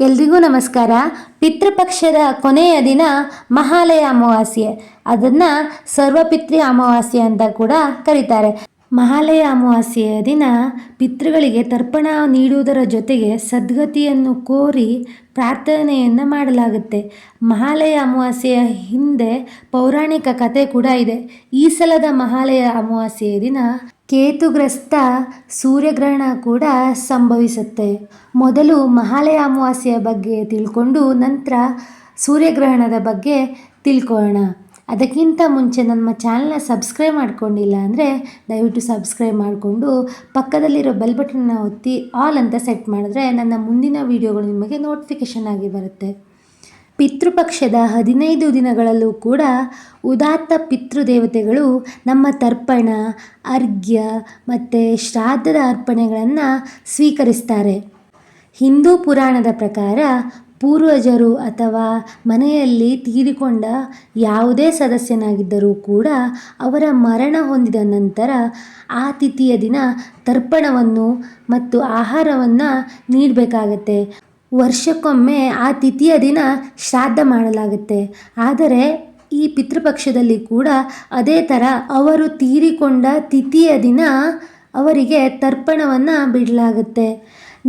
ಎಲ್ರಿಗೂ ನಮಸ್ಕಾರ. ಪಿತೃಪಕ್ಷದ ಕೊನೆಯ ದಿನ ಮಹಾಲಯ ಅಮಾವಾಸ್ಯೆ. ಅದನ್ನು ಸರ್ವಪಿತ್ರಿ ಅಮಾವಾಸ್ಯೆ ಅಂತ ಕೂಡ ಕರೀತಾರೆ. ಮಹಾಲಯ ಅಮಾವಾಸ್ಯೆಯ ದಿನ ಪಿತೃಗಳಿಗೆ ತರ್ಪಣ ನೀಡುವುದರ ಜೊತೆಗೆ ಸದ್ಗತಿಯನ್ನು ಕೋರಿ ಪ್ರಾರ್ಥನೆಯನ್ನು ಮಾಡಲಾಗುತ್ತೆ. ಮಹಾಲಯ ಅಮಾವಾಸ್ಯೆಯ ಹಿಂದೆ ಪೌರಾಣಿಕ ಕಥೆ ಕೂಡ ಇದೆ. ಈ ಸಲದ ಮಹಾಲಯ ಅಮಾವಾಸ್ಯೆಯ ದಿನ ಕೇತುಗ್ರಸ್ತ ಸೂರ್ಯಗ್ರಹಣ ಕೂಡ ಸಂಭವಿಸುತ್ತೆ. ಮೊದಲು ಮಹಾಲಯ ಅಮಾವಾಸ್ಯೆಯ ಬಗ್ಗೆ ತಿಳ್ಕೊಂಡು ನಂತರ ಸೂರ್ಯಗ್ರಹಣದ ಬಗ್ಗೆ ತಿಳ್ಕೊಳ್ಳೋಣ. ಅದಕ್ಕಿಂತ ಮುಂಚೆ ನಮ್ಮ ಚಾನಲ್ನ ಸಬ್ಸ್ಕ್ರೈಬ್ ಮಾಡ್ಕೊಂಡಿಲ್ಲ ಅಂದರೆ ದಯವಿಟ್ಟು ಸಬ್ಸ್ಕ್ರೈಬ್ ಮಾಡಿಕೊಂಡು ಪಕ್ಕದಲ್ಲಿರೋ ಬೆಲ್ ಬಟನ್ನ ಒತ್ತಿ ಆಲ್ ಅಂತ ಸೆಟ್ ಮಾಡಿದ್ರೆ ನನ್ನ ಮುಂದಿನ ವೀಡಿಯೋಗಳು ನಿಮಗೆ ನೋಟಿಫಿಕೇಷನ್ ಆಗಿ ಬರುತ್ತೆ. ಪಿತೃಪಕ್ಷದ ಹದಿನೈದು ದಿನಗಳಲ್ಲೂ ಕೂಡ ಉದಾತ್ತ ಪಿತೃದೇವತೆಗಳು ನಮ್ಮ ತರ್ಪಣ, ಅರ್ಘ್ಯ ಮತ್ತು ಶ್ರಾದ್ದದ ಅರ್ಪಣೆಗಳನ್ನು ಸ್ವೀಕರಿಸ್ತಾರೆ. ಹಿಂದೂ ಪುರಾಣದ ಪ್ರಕಾರ ಪೂರ್ವಜರು ಅಥವಾ ಮನೆಯಲ್ಲಿ ತೀರಿಕೊಂಡ ಯಾವುದೇ ಸದಸ್ಯನಾಗಿದ್ದರೂ ಕೂಡ ಅವರ ಮರಣ ಹೊಂದಿದ ನಂತರ ಆ ತಿಥಿಯ ದಿನ ತರ್ಪಣವನ್ನು ಮತ್ತು ಆಹಾರವನ್ನು ನೀಡಬೇಕಾಗತ್ತೆ. ವರ್ಷಕ್ಕೊಮ್ಮೆ ಆ ತಿಥಿಯ ದಿನ ಶ್ರಾದ್ದ ಮಾಡಲಾಗುತ್ತೆ. ಆದರೆ ಈ ಪಿತೃಪಕ್ಷದಲ್ಲಿ ಕೂಡ ಅದೇ ಥರ ಅವರು ತೀರಿಕೊಂಡ ತಿಥಿಯ ದಿನ ಅವರಿಗೆ ತರ್ಪಣವನ್ನು ಬಿಡಲಾಗುತ್ತೆ.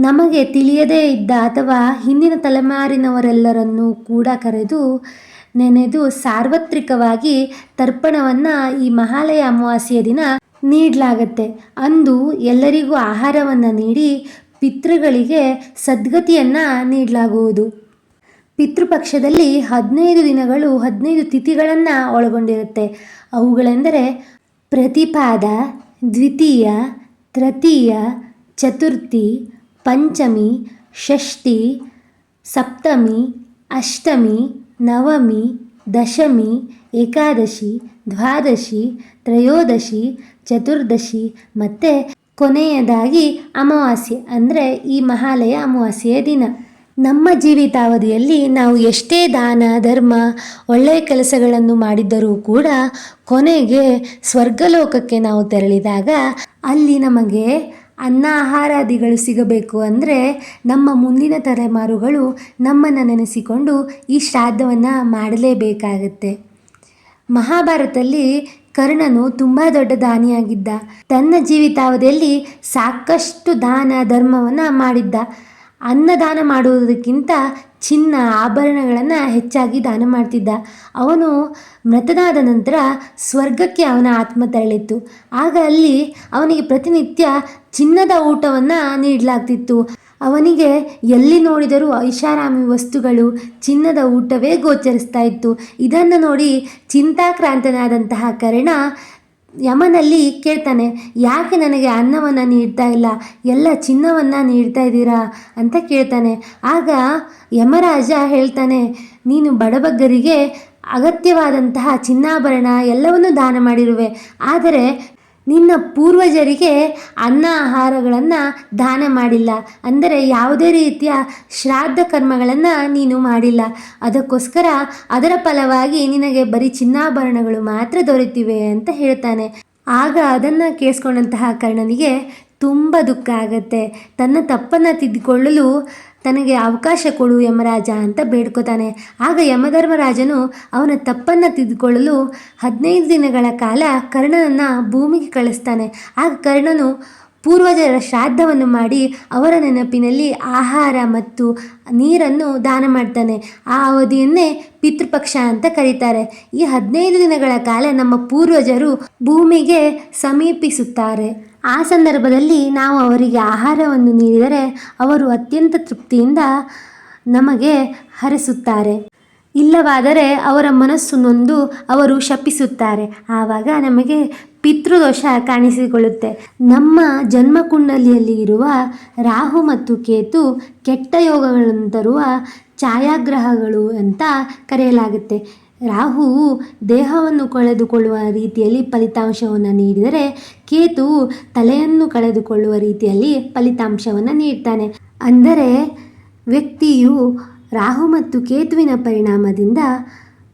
ನಮಗೆ ತಿಳಿಯದೇ ಇದ್ದ ಅಥವಾ ಹಿಂದಿನ ತಲೆಮಾರಿನವರೆಲ್ಲರನ್ನೂ ಕೂಡ ಕರೆದು ನೆನೆದು ಸಾರ್ವತ್ರಿಕವಾಗಿ ತರ್ಪಣವನ್ನು ಈ ಮಹಾಲಯ ಅಮಾವಾಸ್ಯೆಯ ದಿನ ನೀಡಲಾಗತ್ತೆ. ಅಂದು ಎಲ್ಲರಿಗೂ ಆಹಾರವನ್ನು ನೀಡಿ ಪಿತೃಗಳಿಗೆ ಸದ್ಗತಿಯನ್ನು ನೀಡಲಾಗುವುದು. ಪಿತೃಪಕ್ಷದಲ್ಲಿ ಹದಿನೈದು ದಿನಗಳು ಹದಿನೈದು ತಿಥಿಗಳನ್ನು ಒಳಗೊಂಡಿರುತ್ತೆ. ಅವುಗಳೆಂದರೆ ಪ್ರತಿಪಾದ, ದ್ವಿತೀಯ, ತೃತೀಯ, ಚತುರ್ಥಿ ಪಂಚಮಿ, ಷಷ್ಠಿ, ಸಪ್ತಮಿ, ಅಷ್ಟಮಿ, ನವಮಿ, ದಶಮಿ, ಏಕಾದಶಿ, ದ್ವಾದಶಿ, ತ್ರಯೋದಶಿ, ಚತುರ್ದಶಿ ಮತ್ತು ಕೊನೆಯದಾಗಿ ಅಮಾವಾಸ್ಯೆ ಅಂದರೆ ಈ ಮಹಾಲಯ ಅಮಾವಾಸ್ಯೆಯ ದಿನ. ನಮ್ಮ ಜೀವಿತಾವಧಿಯಲ್ಲಿ ನಾವು ಎಷ್ಟೇ ದಾನ, ಧರ್ಮ ಒಳ್ಳೆಯ ಕೆಲಸಗಳನ್ನು ಮಾಡಿದ್ದರೂ ಕೂಡ ಕೊನೆಗೆ ಸ್ವರ್ಗಲೋಕಕ್ಕೆ ನಾವು ತೆರಳಿದಾಗ ಅಲ್ಲಿ ನಮಗೆ ಅನ್ನ ಆಹಾರಾದಿಗಳು ಸಿಗಬೇಕು ಅಂದರೆ ನಮ್ಮ ಮುಂದಿನ ತಲೆಮಾರುಗಳು ನಮ್ಮನ್ನು ನೆನೆಸಿಕೊಂಡು ಈ ಶ್ರಾದ್ದವನ್ನು ಮಾಡಲೇಬೇಕಾಗತ್ತೆ. ಮಹಾಭಾರತದಲ್ಲಿ ಕರ್ಣನು ತುಂಬ ದೊಡ್ಡ ದಾನಿಯಾಗಿದ್ದ. ತನ್ನ ಜೀವಿತಾವಧಿಯಲ್ಲಿ ಸಾಕಷ್ಟು ದಾನ ಧರ್ಮವನ್ನು ಮಾಡಿದ್ದ. ಅನ್ನದಾನ ಮಾಡುವುದಕ್ಕಿಂತ ಚಿನ್ನ ಆಭರಣಗಳನ್ನು ಹೆಚ್ಚಾಗಿ ದಾನ ಮಾಡ್ತಿದ್ದ. ಅವನು ಮೃತನಾದ ನಂತರ ಸ್ವರ್ಗಕ್ಕೆ ಅವನ ಆತ್ಮ ತೆರಳಿತ್ತು. ಆಗ ಅಲ್ಲಿ ಅವನಿಗೆ ಪ್ರತಿನಿತ್ಯ ಚಿನ್ನದ ಊಟವನ್ನು ನೀಡಲಾಗ್ತಿತ್ತು. ಅವನಿಗೆ ಎಲ್ಲಿ ನೋಡಿದರೂ ಐಷಾರಾಮಿ ವಸ್ತುಗಳು ಚಿನ್ನದ ಊಟವೇ ಗೋಚರಿಸ್ತಾ ಇತ್ತು. ಇದನ್ನು ನೋಡಿ ಚಿಂತಾಕ್ರಾಂತನಾದಂತಹ ಕರ್ಣ ಯಮನಲ್ಲಿ ಕೇಳ್ತಾನೆ, ಯಾಕೆ ನನಗೆ ಅನ್ನವನ್ನು ನೀಡ್ತಾ ಇಲ್ಲ? ಎಲ್ಲ ಚಿನ್ನವನ್ನು ನೀಡ್ತಾ ಇದ್ದೀರಾ? ಅಂತ ಕೇಳ್ತಾನೆ. ಆಗ ಯಮರಾಜ ಹೇಳ್ತಾನೆ, ನೀನು ಬಡಬಗ್ಗರಿಗೆ ಅಗತ್ಯವಾದಂತಹ ಚಿನ್ನಾಭರಣ ಎಲ್ಲವನ್ನೂ ದಾನ ಮಾಡಿರುವೆ. ಆದರೆ ನಿನ್ನ ಪೂರ್ವಜರಿಗೆ ಅನ್ನ ಆಹಾರಗಳನ್ನು ದಾನ ಮಾಡಿಲ್ಲ. ಅಂದರೆ ಯಾವುದೇ ರೀತಿಯ ಶ್ರಾದ್ದ ಕರ್ಮಗಳನ್ನು ನೀನು ಮಾಡಿಲ್ಲ. ಅದಕ್ಕೋಸ್ಕರ ಅದರ ಫಲವಾಗಿ ನಿನಗೆ ಬರೀ ಚಿನ್ನಾಭರಣಗಳು ಮಾತ್ರ ದೊರೆತಿವೆ ಅಂತ ಹೇಳ್ತಾನೆ. ಆಗ ಅದನ್ನು ಕೇಳಿಸ್ಕೊಂಡಂತಹ ಕರ್ಣನಿಗೆ ತುಂಬ ದುಃಖ ಆಗತ್ತೆ. ತನ್ನ ತಪ್ಪನ್ನು ತಿದ್ದಿಕೊಳ್ಳಲು ತನಗೆ ಅವಕಾಶ ಕೊಡು ಯಮರಾಜ ಅಂತ ಬೇಡ್ಕೋತಾನೆ. ಆಗ ಯಮಧರ್ಮರಾಜನು ಅವನ ತಪ್ಪನ್ನು ತಿದ್ದುಕೊಳ್ಳಲು ಹದಿನೈದು ದಿನಗಳ ಕಾಲ ಕರ್ಣನನ್ನು ಭೂಮಿಗೆ ಕಳಿಸ್ತಾನೆ. ಆಗ ಕರ್ಣನು ಪೂರ್ವಜರ ಶ್ರಾದ್ದವನ್ನು ಮಾಡಿ ಅವರ ನೆನಪಿನಲ್ಲಿ ಆಹಾರ ಮತ್ತು ನೀರನ್ನು ದಾನ ಮಾಡ್ತಾನೆ. ಆ ಅವಧಿಯನ್ನೇ ಪಿತೃಪಕ್ಷ ಅಂತ ಕರೀತಾರೆ. ಈ ಹದಿನೈದು ದಿನಗಳ ಕಾಲ ನಮ್ಮ ಪೂರ್ವಜರು ಭೂಮಿಗೆ ಸಮೀಪಿಸುತ್ತಾರೆ. ಆ ಸಂದರ್ಭದಲ್ಲಿ ನಾವು ಅವರಿಗೆ ಆಹಾರವನ್ನು ನೀಡಿದರೆ ಅವರು ಅತ್ಯಂತ ತೃಪ್ತಿಯಿಂದ ನಮಗೆ ಹರಿಸುತ್ತಾರೆ. ಇಲ್ಲವಾದರೆ ಅವರ ಮನಸ್ಸು ನೊಂದು ಅವರು ಶಪಿಸುತ್ತಾರೆ. ಆವಾಗ ನಮಗೆ ಪಿತೃದೋಷ ಕಾಣಿಸಿಕೊಳ್ಳುತ್ತೆ. ನಮ್ಮ ಜನ್ಮಕುಂಡಲಿಯಲ್ಲಿ ಇರುವ ರಾಹು ಮತ್ತು ಕೇತು ಕೆಟ್ಟ ಯೋಗಗಳನ್ನು ತರುವ ಛಾಯಾಗ್ರಹಗಳು ಅಂತ ಕರೆಯಲಾಗುತ್ತೆ. ರಾಹುವು ದೇಹವನ್ನು ಕಳೆದುಕೊಳ್ಳುವ ರೀತಿಯಲ್ಲಿ ಫಲಿತಾಂಶವನ್ನು ನೀಡಿದರೆ ಕೇತು ತಲೆಯನ್ನು ಕಳೆದುಕೊಳ್ಳುವ ರೀತಿಯಲ್ಲಿ ಫಲಿತಾಂಶವನ್ನು ನೀಡ್ತಾನೆ. ಅಂದರೆ ವ್ಯಕ್ತಿಯು ರಾಹು ಮತ್ತು ಕೇತುವಿನ ಪರಿಣಾಮದಿಂದ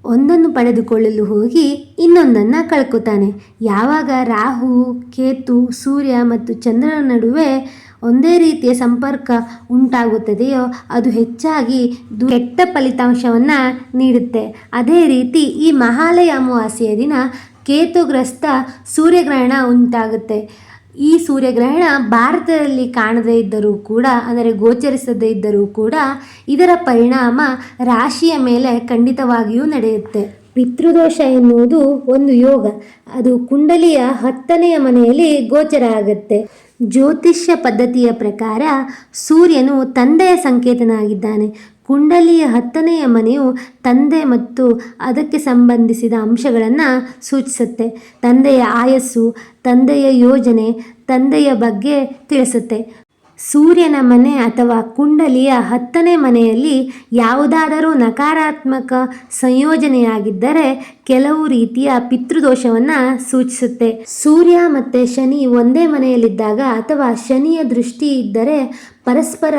ಒಂದನ್ನು ಪಡೆದುಕೊಳ್ಳಲು ಹೋಗಿ ಇನ್ನೊಂದನ್ನು ಕಳ್ಕೊತಾನೆ. ಯಾವಾಗ ರಾಹು, ಕೇತು, ಸೂರ್ಯ ಮತ್ತು ಚಂದ್ರನ ನಡುವೆ ಒಂದೇ ರೀತಿಯ ಸಂಪರ್ಕ ಉಂಟಾಗುತ್ತದೆಯೋ, ಅದು ಹೆಚ್ಚಾಗಿ ಕೆಟ್ಟ ಫಲಿತಾಂಶವನ್ನು ನೀಡುತ್ತೆ. ಅದೇ ರೀತಿ ಈ ಮಹಾಲಯ ಅಮಾವಾಸ್ಯೆಯ ದಿನ ಕೇತುಗ್ರಸ್ತ ಸೂರ್ಯಗ್ರಹಣ ಉಂಟಾಗುತ್ತೆ. ಈ ಸೂರ್ಯಗ್ರಹಣ ಭಾರತದಲ್ಲಿ ಕಾಣದೇ ಇದ್ದರೂ ಕೂಡ, ಅಂದರೆ ಗೋಚರಿಸದೇ ಇದ್ದರೂ ಕೂಡ, ಇದರ ಪರಿಣಾಮ ರಾಶಿಯ ಮೇಲೆ ಖಂಡಿತವಾಗಿಯೂ ನಡೆಯುತ್ತೆ. ಪಿತೃದೋಷ ಎನ್ನುವುದು ಒಂದು ಯೋಗ. ಅದು ಕುಂಡಲಿಯ ಹತ್ತನೆಯ ಮನೆಯಲ್ಲಿ ಗೋಚರ ಆಗುತ್ತೆ. ಜ್ಯೋತಿಷ್ಯ ಪದ್ಧತಿಯ ಪ್ರಕಾರ ಸೂರ್ಯನು ತಂದೆಯ ಸಂಕೇತನಾಗಿದ್ದಾನೆ. ಕುಂಡಲಿಯ ಹತ್ತನೆಯ ಮನೆಯು ತಂದೆ ಮತ್ತು ಅದಕ್ಕೆ ಸಂಬಂಧಿಸಿದ ಅಂಶಗಳನ್ನು ಸೂಚಿಸುತ್ತೆ. ತಂದೆಯ ಆಯಸ್ಸು, ತಂದೆಯ ಯೋಜನೆ, ತಂದೆಯ ಬಗ್ಗೆ ತಿಳಿಸುತ್ತೆ. ಸೂರ್ಯನ ಮನೆ ಅಥವಾ ಕುಂಡಲಿಯ ಹತ್ತನೇ ಮನೆಯಲ್ಲಿ ಯಾವುದಾದರೂ ನಕಾರಾತ್ಮಕ ಸಂಯೋಜನೆಯಾಗಿದ್ದರೆ ಕೆಲವು ರೀತಿಯ ಪಿತೃದೋಷವನ್ನು ಸೂಚಿಸುತ್ತೆ. ಸೂರ್ಯ ಮತ್ತು ಶನಿ ಒಂದೇ ಮನೆಯಲ್ಲಿದ್ದಾಗ ಅಥವಾ ಶನಿಯ ದೃಷ್ಟಿ ಇದ್ದರೆ ಪರಸ್ಪರ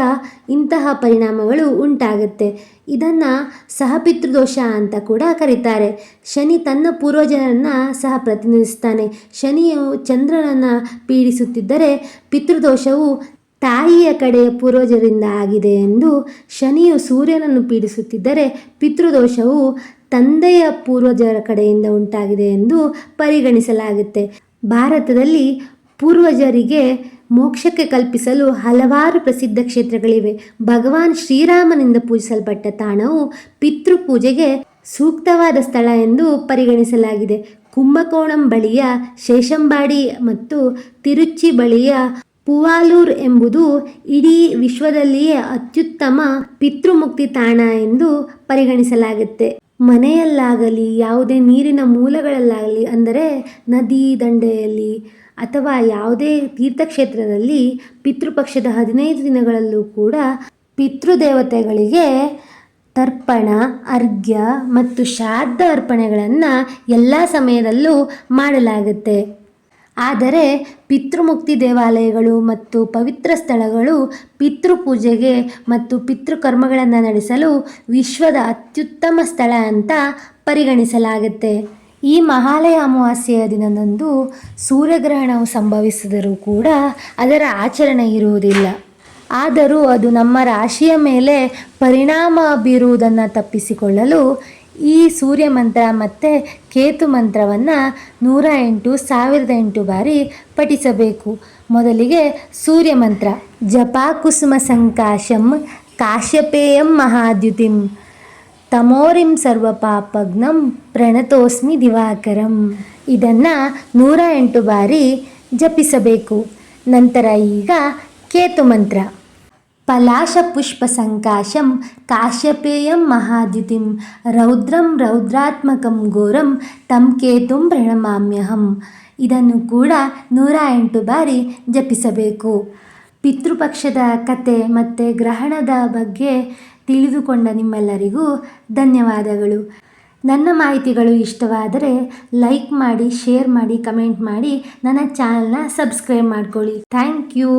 ಇಂತಹ ಪರಿಣಾಮಗಳು ಉಂಟಾಗುತ್ತೆ. ಇದನ್ನು ಸಹಪಿತೃದೋಷ ಅಂತ ಕೂಡ ಕರೀತಾರೆ. ಶನಿ ತನ್ನ ಪೂರ್ವಜರನ್ನು ಸಹ ಪ್ರತಿನಿಧಿಸ್ತಾನೆ. ಶನಿಯು ಚಂದ್ರನನ್ನು ಪೀಡಿಸುತ್ತಿದ್ದರೆ ಪಿತೃದೋಷವು ತಾಯಿಯ ಕಡೆಯ ಪೂರ್ವಜರಿಂದ ಆಗಿದೆ ಎಂದು ಶನಿಯು ಸೂರ್ಯನನ್ನು ಪೀಡಿಸುತ್ತಿದ್ದರೆ ಪಿತೃದೋಷವು ತಂದೆಯ ಪೂರ್ವಜರ ಕಡೆಯಿಂದ ಉಂಟಾಗಿದೆ ಎಂದು ಪರಿಗಣಿಸಲಾಗುತ್ತೆ. ಭಾರತದಲ್ಲಿ ಪೂರ್ವಜರಿಗೆ ಮೋಕ್ಷಕ್ಕೆ ಕಲ್ಪಿಸಲು ಹಲವಾರು ಪ್ರಸಿದ್ಧ ಕ್ಷೇತ್ರಗಳಿವೆ. ಭಗವಾನ್ ಶ್ರೀರಾಮನಿಂದ ಪೂಜಿಸಲ್ಪಟ್ಟ ತಾಣವು ಪಿತೃಪೂಜೆಗೆ ಸೂಕ್ತವಾದ ಸ್ಥಳ ಎಂದು ಪರಿಗಣಿಸಲಾಗಿದೆ. ಕುಂಭಕೋಣಂ ಬಳಿಯ ಶೇಷಂಬಾಡಿ ಮತ್ತು ತಿರುಚಿ ಬಳಿಯ ಪುವಾಲೂರ್ ಎಂಬುದು ಇಡೀ ವಿಶ್ವದಲ್ಲಿಯೇ ಅತ್ಯುತ್ತಮ ಪಿತೃಮುಕ್ತಿ ತಾಣ ಎಂದು ಪರಿಗಣಿಸಲಾಗುತ್ತೆ. ಮನೆಯಲ್ಲಾಗಲಿ, ಯಾವುದೇ ನೀರಿನ ಮೂಲಗಳಲ್ಲಾಗಲಿ, ಅಂದರೆ ನದಿ ದಂಡೆಯಲ್ಲಿ ಅಥವಾ ಯಾವುದೇ ತೀರ್ಥಕ್ಷೇತ್ರದಲ್ಲಿ ಪಿತೃಪಕ್ಷದ ಹದಿನೈದು ದಿನಗಳಲ್ಲೂ ಕೂಡ ಪಿತೃದೇವತೆಗಳಿಗೆ ತರ್ಪಣ, ಅರ್ಘ್ಯ ಮತ್ತು ಶ್ರಾದ್ದ ಅರ್ಪಣೆಗಳನ್ನು ಎಲ್ಲ ಸಮಯದಲ್ಲೂ ಮಾಡಲಾಗುತ್ತೆ. ಆದರೆ ಪಿತೃಮುಕ್ತಿ ದೇವಾಲಯಗಳು ಮತ್ತು ಪವಿತ್ರ ಸ್ಥಳಗಳು ಪಿತೃಪೂಜೆಗೆ ಮತ್ತು ಪಿತೃಕರ್ಮಗಳನ್ನು ನಡೆಸಲು ವಿಶ್ವದ ಅತ್ಯುತ್ತಮ ಸ್ಥಳ ಅಂತ ಪರಿಗಣಿಸಲಾಗುತ್ತೆ. ಈ ಮಹಾಲಯ ಅಮಾವಾಸ್ಯೆಯ ದಿನದಂದು ಸೂರ್ಯಗ್ರಹಣವು ಸಂಭವಿಸಿದರೂ ಕೂಡ ಅದರ ಆಚರಣೆ ಇರುವುದಿಲ್ಲ. ಆದರೂ ಅದು ನಮ್ಮ ರಾಶಿಯ ಮೇಲೆ ಪರಿಣಾಮ ಬೀರುವುದನ್ನು ತಪ್ಪಿಸಿಕೊಳ್ಳಲು ಈ ಸೂರ್ಯ ಮಂತ್ರ ಮತ್ತು ಕೇತು ಮಂತ್ರವನ್ನು ನೂರ ಎಂಟು ಸಾವಿರದ ಎಂಟು ಬಾರಿ ಪಠಿಸಬೇಕು. ಮೊದಲಿಗೆ ಸೂರ್ಯ ಮಂತ್ರ ಜಪಾಕುಸುಮ ಸಂಕಾಶಂ ಕಾಶ್ಯಪೇಯಂ ಮಹಾದ್ಯುತಿಂ, ತಮೋರಿಂ ಸರ್ವಪಾಪಗ್ನಂ ಪ್ರಣತೋಸ್ಮಿ ದಿವಾಕರಂ. ಇದನ್ನು ನೂರ ಎಂಟು ಬಾರಿ ಜಪಿಸಬೇಕು. ನಂತರ ಈಗ ಕೇತು ಮಂತ್ರ ಪಲಾಶಪುಷ್ಪಸಂಕಾಶಂ ಕಾಶ್ಯಪೇಯಂ ಮಹಾದ್ಯುತಿಂ ರೌದ್ರಂ ರೌದ್ರಾತ್ಮಕಂ ಘೋರಂ ತಂ ಕೇತುಂ ಪ್ರಣಮಾಮ್ಯಹಂ ಇದನ್ನು ಕೂಡ ನೂರ ಎಂಟು ಬಾರಿ ಜಪಿಸಬೇಕು. ಪಿತೃಪಕ್ಷದ ಕತೆ ಮತ್ತು ಗ್ರಹಣದ ಬಗ್ಗೆ ತಿಳಿದುಕೊಂಡ ನಿಮ್ಮೆಲ್ಲರಿಗೂ ಧನ್ಯವಾದಗಳು. ನನ್ನ ಮಾಹಿತಿಗಳು ಇಷ್ಟವಾದರೆ ಲೈಕ್ ಮಾಡಿ, ಶೇರ್ ಮಾಡಿ, ಕಮೆಂಟ್ ಮಾಡಿ, ನನ್ನ ಚಾನಲ್ನ ಸಬ್ಸ್ಕ್ರೈಬ್ ಮಾಡ್ಕೊಳ್ಳಿ. Thank you.